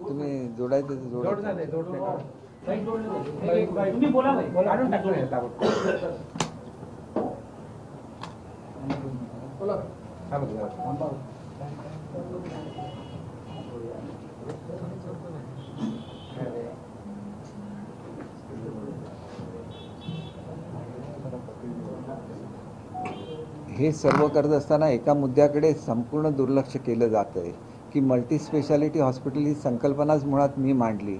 तुम्ही जोडायचं तर जोडा. तुम्ही बोला भाई. काढून टाकतो हे हे सर्व करत असताना एका मुद्द्याकडे संपूर्ण दुर्लक्ष केलं जातं आहे की मल्टी स्पेशालिटी हॉस्पिटल ही संकल्पनाच मुळात मी मांडली.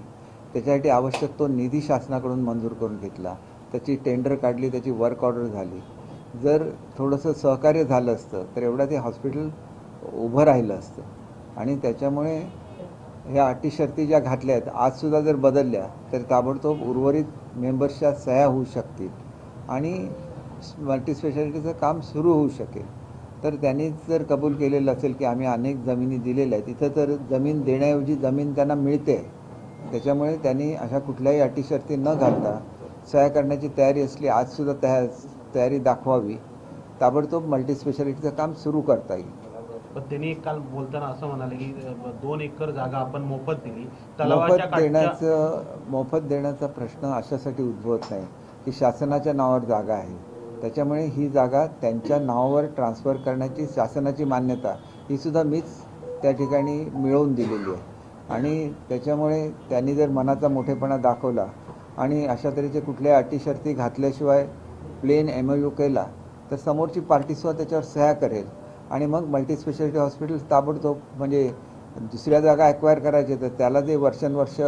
त्याच्यासाठी आवश्यक तो निधी शासनाकडून मंजूर करून घेतला. त्याची टेंडर काढली त्याची वर्क ऑर्डर झाली. जर थोडंसं सहकार्य झालं असतं तर एवढं ते हॉस्पिटल उभं राहिलं असतं. आणि त्याच्यामुळे ह्या अटी शर्ती ज्या घातल्या आहेत आजसुद्धा जर बदलल्या तर ताबडतोब उर्वरित मेंबर्सच्या सह्या होऊ शकतील. आणि मल्टी स्पेशालिटीचं काम सुरू होऊ शकेल. तर त्यांनी जर कबूल केलेलं असेल की आम्ही अनेक जमिनी दिलेल्या आहेत तिथं तर जमीन देण्याऐवजी जमीन त्यांना मिळते. त्याच्यामुळे त्यांनी अशा कुठल्याही अटी शर्ती न घालता सह्या करण्याची तयारी असली आजसुद्धा त्या तयारी दाखवावी. ताबडतोब मल्टी स्पेशालिटीचं काम सुरू करता येईल. पण त्यांनी काल बोलताना असं म्हणाले की दोन एकर जागा आपण मोफत दिली. मोफत देण्याचं मोफत देण्याचा प्रश्न अशासाठी उद्भवत नाही की शासनाच्या नावावर जागा आहे. त्याच्यामुळे ही जागा त्यांच्या नावावर ट्रान्सफर करण्याची शासनाची मान्यता ही सुद्धा मीच त्या ठिकाणी मिळवून दिलेली आहे. आणि त्याच्यामुळे त्यांनी जर मनाचा मोठेपणा दाखवला आणि अशा तऱ्हेचे कुठल्या अटीशर्ती घातल्याशिवाय प्लेन एम यू केला तर समोरची पार्टीसुद्धा त्याच्यावर सह्या करेल. आणि मग मल्टीस्पेशालिटी हॉस्पिटल ताबडतोब म्हणजे दुसऱ्या जागा ॲक्वायर करायचे तर त्याला जे वर्षानुवर्ष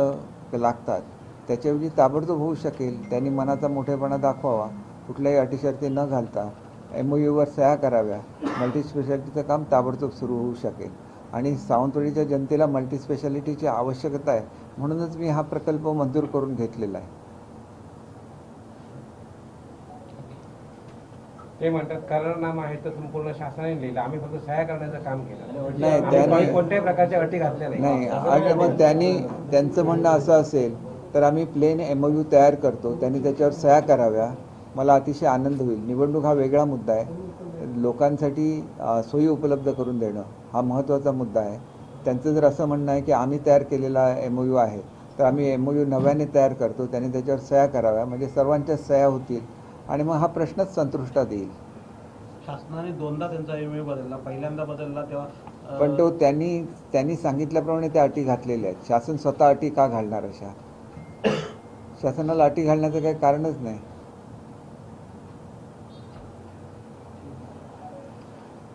लागतात त्याच्याऐवजी ताबडतोब होऊ शकेल. त्यांनी मनाचा मोठेपणा दाखवावा. कुठल्याही अटी शर्ती न घालता एम ओ यूवर सह्या कराव्या. मल्टी स्पेशालिटीचं काम ताबडतोब सुरू होऊ शकेल. आणि सावंतवाडीच्या जनतेला मल्टी स्पेशालिटीची आवश्यकता आहे म्हणूनच मी हा प्रकल्प मंजूर करून घेतलेला आहे. ते म्हणतात करारनामा आहे तर संपूर्ण शासनाने लिहिलं. आम्ही फक्त सह्या करण्याचं काम केलं. नाही, त्याने- कोणी- कोणत्याही प्रकारच्या अटी घातल्या नाही. आणि मग त्यांनी त्यांचं म्हणणं असं असेल तर आम्ही प्लेन एम ओ यू तयार करतो. त्यांनी त्याच्यावर सह्या कराव्या. मला अतिशय आनंद होईल. निवडणूक हा वेगळा मुद्दा आहे. लोकांसाठी सोयी उपलब्ध करून देणं हा महत्त्वाचा मुद्दा आहे. त्यांचं जर असं म्हणणं आहे की आम्ही तयार केलेला एम ओ यू आहे तर आम्ही एम ओ यू नव्याने तयार करतो त्यांनी त्याच्यावर सह्या कराव्या म्हणजे सर्वांच्या सह्या होतील आणि मग हा प्रश्नच संतृष्टात येईल. शासनाने दोनदा त्यांचा एम बदलला. पहिल्यांदा बदलला तेव्हा पण तो त्यांनी त्यांनी सांगितल्याप्रमाणे त्या अटी घातलेल्या आहेत. शासन स्वतः अटी का घालणार अशा? शासनाला अटी घालण्याचं काही कारणच नाही.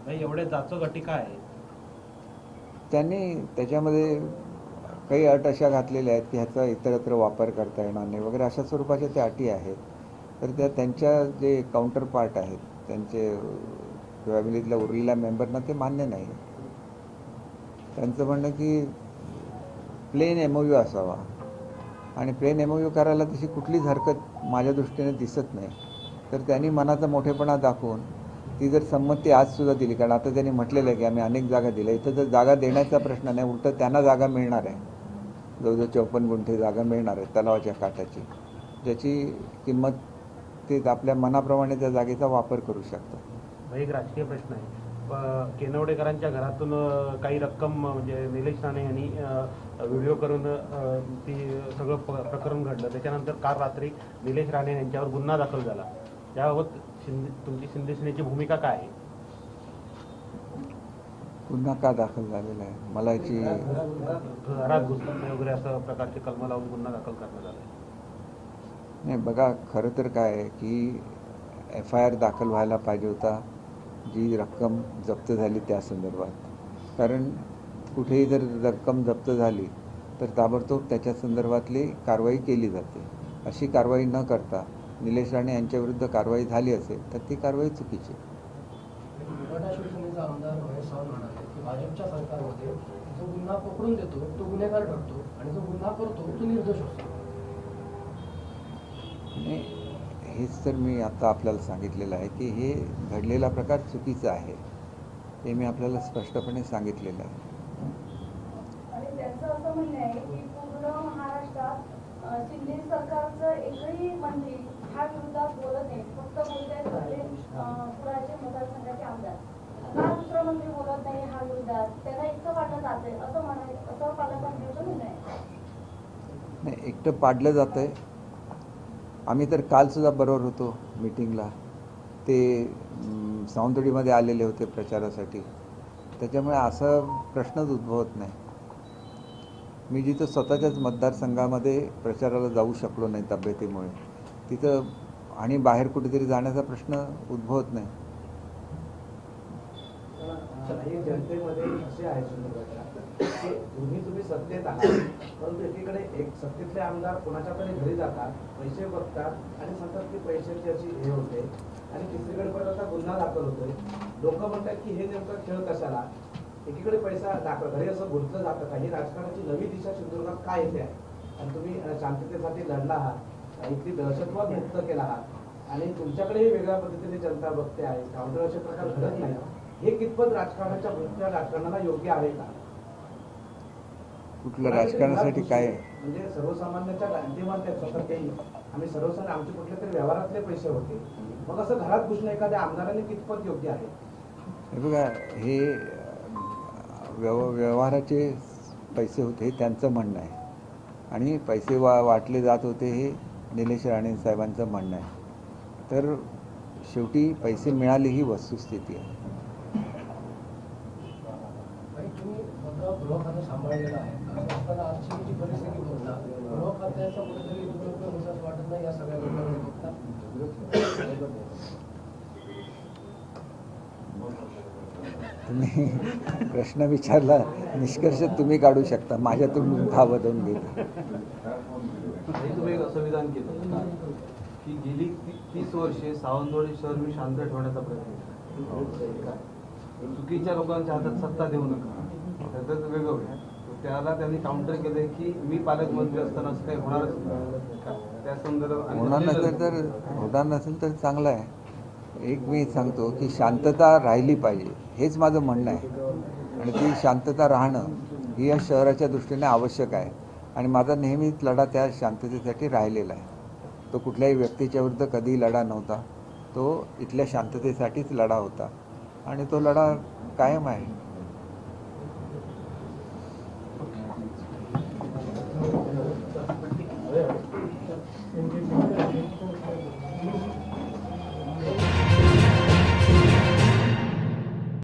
नाही एवढे जाचो अटी काय? त्यांनी त्याच्यामध्ये काही अट अशा घातलेल्या आहेत की ह्याचा इतरत्र वापर करता येणार नाही वगैरे अशा स्वरूपाच्या त्या अटी आहेत. तर त्या त्यांच्या जे काउंटर पार्ट आहेत त्यांचे फॅमिलीतल्या उरलेल्या मेंबरना ते मान्य नाही. त्यांचं म्हणणं की प्लेन एम ओ असावा. आणि प्लेन एम ओ करायला तशी कुठलीच हरकत माझ्या दृष्टीने दिसत नाही. तर त्यांनी मनाचा मोठेपणा दाखवून ती जर संमती आजसुद्धा दिली कारण आता त्यांनी म्हटलेलं आहे की आम्ही अनेक जागा दिल्या. इथं जर जागा देण्याचा प्रश्न नाही उलटं त्यांना जागा मिळणार आहे. जवळजवळ चौपन्न गुंठे जागा मिळणार आहे तलावाच्या काठाची ज्याची किंमत ते आपल्या मनाप्रमाणे त्या जागेचा वापर करू शकतात. एक राजकीय प्रश्न आहे. केनवडेकरांच्या घरातून काही रक्कम म्हणजे निलेश राणे यांनी व्हिडिओ करून ती सगळं प- प्रकरण घडलं. त्याच्यानंतर काल रात्री निलेश राणे यांच्यावर गुन्हा दाखल झाला. त्याबाबत शिंदे तुमची शिंदे सेनेची भूमिका काय आहे? पुन्हा का दाखल झालेला आहे? मला याची घरात नाही वगैरे असं प्रकारचे कलम लावून गुन्हा दाखल करण्यात आला आहे. नाही बघा खरं तर काय आहे की एफ आय आर दाखल व्हायला पाहिजे होता जी रक्कम जप्त झाली त्या संदर्भात. कारण कुठेही जर रक्कम जप्त झाली तर ताबडतोब त्याच्या संदर्भातली कारवाई केली जाते. अशी कारवाई न करता निलेश राणे यांच्याविरुद्ध कारवाई झाली असेल तर ती कारवाई चुकीची आहे. मराठा शिवसेनेचा आमदार महेश सावंत म्हणाले की भाजपच्या सरकारमध्ये जो गुन्हा पकडून देतो तो गुन्हेगार ठरतो आणि जो गुन्हा करतो तो निर्दोष असतो आणि हेच तर मी आता आपल्याला सांगितलेलं आहे की हे घडलेला प्रकार चुकीचा आहे हे मी आपल्याला स्पष्टपणे सांगितलेलं आहे आणि त्यांचं असं म्हणणं आहे की पूर्ण महाराष्ट्रात शिंदे सरकारचं एकही मंत्री नाही. एकटं पाडलं जात आहे आम्ही तर कालसुद्धा बरोबर होतो मीटिंगला. ते सावंतवाडीमध्ये आलेले होते प्रचारासाठी. त्याच्यामुळे असा प्रश्नच उद्भवत नाही. मी जिथं स्वतःच्याच मतदारसंघामध्ये प्रचाराला जाऊ शकलो नाही तब्येतीमुळे. तिथं आणि बाहेर कुठेतरी जाण्याचा प्रश्न उद्भवत नाही. जनतेमध्ये असे आहे सुंदरबाई तुम्ही तुम्ही सत्तेत आहात परंतु एकीकडे एक सत्तेतले आमदार कोणाच्या तरी घरी जातात पैसे बघतात आणि म्हणतात की पैशाची अशी हे होते. आणि तिसरीकडे पण आता गुन्हा दाखल होतोय. लोक म्हणतात की हे नेमकं खेळ कशाला? एकीकडे पैसा दाखल घरी असं गुंतलं जातं का? ही राजकारणाची नवी दिशा सिंधुदुर्गात काय येते आहे? आणि तुम्ही शांततेसाठी लढला आहात. इथली दहशतवाद मुक्त केला आहात आणि तुमच्याकडेही वेगळ्या पद्धतीने जनता बघते आहे. काउंटर असे प्रकार घडत नाही. हे कितपत राजकारणाच्या राजकारणाला योग्य आहे का? कुठलं राजकारणासाठी काय? म्हणजे सर्वसामान्यांच्या गांधी म्हणतात स्वतः तेही आम्ही सर्वसामान्य आमचे कुठले तरी व्यवहारातले पैसे होते. मग असं घरात घुसणं एखाद्या आमदाराने कितपत योग्य आहे? हे बघा हे व्यव व्यवहाराचे पैसे होते हे त्यांचं म्हणणं आहे. आणि पैसे वा वाटले जात होते हे निलेश राणे साहेबांचं म्हणणं आहे. तर शेवटी पैसे मिळाले ही वस्तुस्थिती आहे. तुम्ही प्रश्न विचारला निष्कर्ष तुम्ही काढू शकता. माझ्यातून धावधून घेता आणि तुम्ही एक असं विधान केलं की गेली तीस वर्षे सावंतवाडी शहर मी शांत ठेवण्याचा प्रयत्न केला. चुकीच्या लोकांच्या हातात सत्ता देऊ नका त्याचं वेगळं आहे. त्याला त्यांनी काउंटर केलंय की मी पालकमंत्री असताना असं काही होणारच. त्या संदर्भात होणार नसेल तर होणार नसेल तर चांगलं आहे एक मी सांगतो की शांतता राहिली पाहिजे हेच माझं म्हणणं आहे आणि ती शांतता राहणं ही या शहराच्या दृष्टीने आवश्यक आहे आणि माझा नेहमीच लढा त्या शांततेसाठी राहिलेला आहे. तो कुठल्याही व्यक्तीच्या विरुद्ध कधीही लढा नव्हता. तो इथल्या शांततेसाठीच लढा होता. आणि तो लढा कायम आहे.